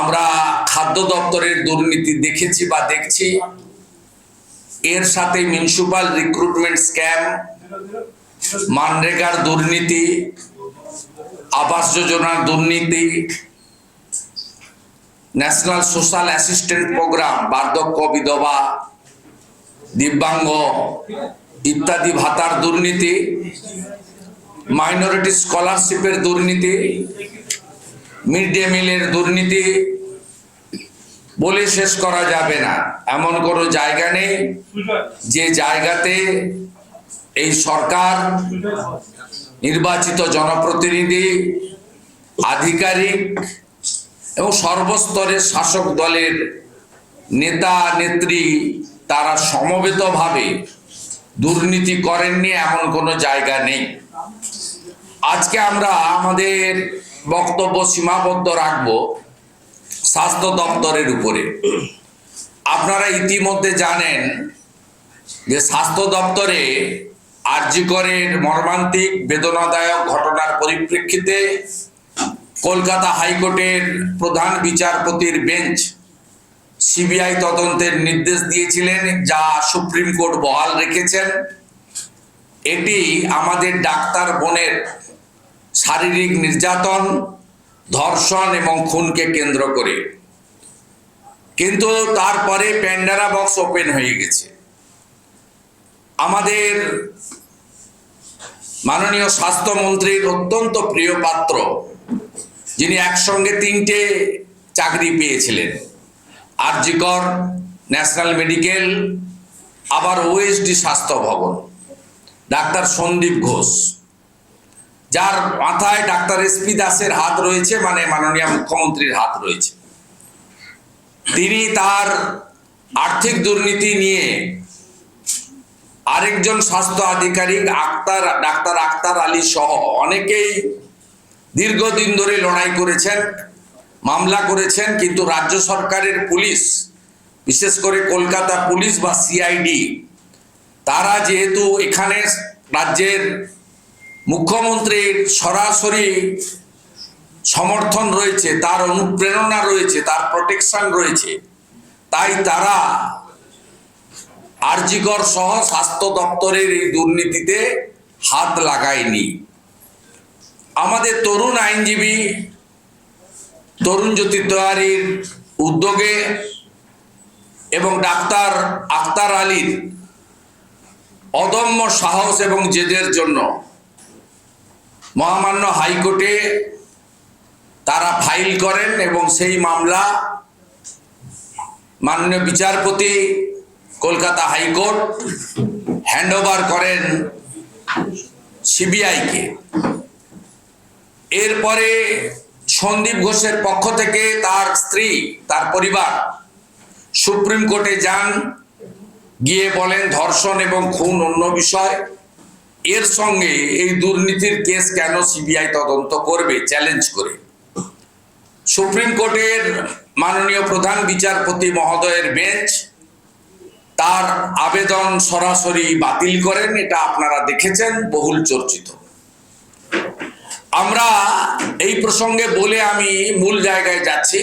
আমরা খাদ্য দপ্তরের দুর্নীতি দেখেছি বা দেখছি। এর সাথে মিউনিসিপাল রিক্রুটমেন্ট স্ক্যাম মানরেগার দুর্নীতি, আবাস যোজনার দুর্নীতি ন্যাশনাল সোশ্যাল অ্যাসিস্ট্যান্ট প্রোগ্রাম বার্ধক্য বিধবা, দিব্যাঙ্গ ইত্যাদি ভাতার দুর্নীতি মাইনরিটি স্কলারশিপের দুর্নীতি মিড ডে মিলের দুর্নীতি বলে শেষ করা যাবে না। এমন কোনো জায়গা নেই যে জায়গাতে এই সরকার, নির্বাচিত জনপ্রতিনিধি, আধিকারিক এবং সর্বস্তরের শাসক দলের নেতা, নেত্রী তারা সমবেতভাবে দুর্নীতি করেননি, এমন কোনো জায়গা নেই। আজকে আমরা আমাদের বক্তব্য সীমাবদ্ধ রাখব স্বাস্থ্য দপ্তরের উপরে। আপনারা ইতিমধ্যে জানেন যে স্বাস্থ্য দপ্তরে আরজিকরের মর্মান্তিক, বেদনাদায়ক ঘটনার পরিপ্রেক্ষিতে কলকাতা হাইকোর্টের প্রধান বিচারপতির বেঞ্চ সিবিআই তদন্তের নির্দেশ দিয়েছিলেন, যা সুপ্রিম কোর্ট বহাল রেখেছেন। এটি আমাদের ডাক্তার বোনের শারীরিক নির্যাতন, ধর্ষণ এবং খুনকে কেন্দ্র করে। কিন্তু তারপরে প্যান্ডারা বক্স ওপেন হয়ে গেছে। আমাদের মাননীয় স্বাস্থ্যমন্ত্রীর অত্যন্ত প্রিয় পাত্র, যিনি একসঙ্গে তিনটে চাকরি পেয়েছিলেন। আরজিকর ন্যাশনাল মেডিকেল, আবার ওএসডি স্বাস্থ্য ভবন। ডাক্তার সন্দীপ ঘোষ। যার মাথায় ডাক্তার এসপি দাসের হাত রয়েছে মানে মাননীয় মুখ্যমন্ত্রীর হাত রয়েছে। তিনি তার আর্থিক দুর্নীতি নিয়ে আরেকজন স্বাস্থ্য আধিকারিক আক্তার, ডাক্তার আক্তার আলী সহ অনেকেই দীর্ঘদিন ধরে লড়াই করেছেন, মামলা করেছেন, কিন্তু রাজ্য সরকারের পুলিশ, বিশেষ করে কলকাতা পুলিশ বা সিআইডি, তারা যেহেতু এখানে রাজ্যের মুখ্যমন্ত্রীর সরাসরি সমর্থন রয়েছে, তার অনুপ্রেরণা রয়েছে, তার প্রোটেকশন রয়েছে। তাই তারা আরজিকর সহ স্বাস্থ্য দপ্তরের এই দুর্নীতিতে হাত লাগায়নি। আমাদের তরুণ আইনজীবী তরুণ জ্যোতি তেওয়ারির উদ্যোগে এবং ডাক্তার আক্তার আলীর অদম্য সাহস এবং জেদের জন্য মহামান্য হাইকোর্টে তারা ফাইল করেন এবং সেই মামলা মাননীয় বিচারপতি কলকাতা হাইকোর্ট হ্যান্ডওভার করেন সিবিআইকে। এরপরে সন্দীপ ঘোষের পক্ষ থেকে তার স্ত্রী, তার পরিবার সুপ্রিম কোর্টে যান, গিয়ে বলেন ধর্ষণ এবং খুন অন্য বিষয়। এর সঙ্গে এই দুর্নীতির কেস কেন সিবিআই তদন্ত করবে? চ্যালেঞ্জ করে। সুপ্রিম কোর্টের মাননীয় প্রধান বিচারপতি মহোদয়ের বেঞ্চ তার আবেদন সরাসরি বাতিল করেন, এটা আপনারা দেখেছেন, বহুল চর্চিত। আমরা এই প্রসঙ্গে বলে আমি মূল জায়গায় যাচ্ছি।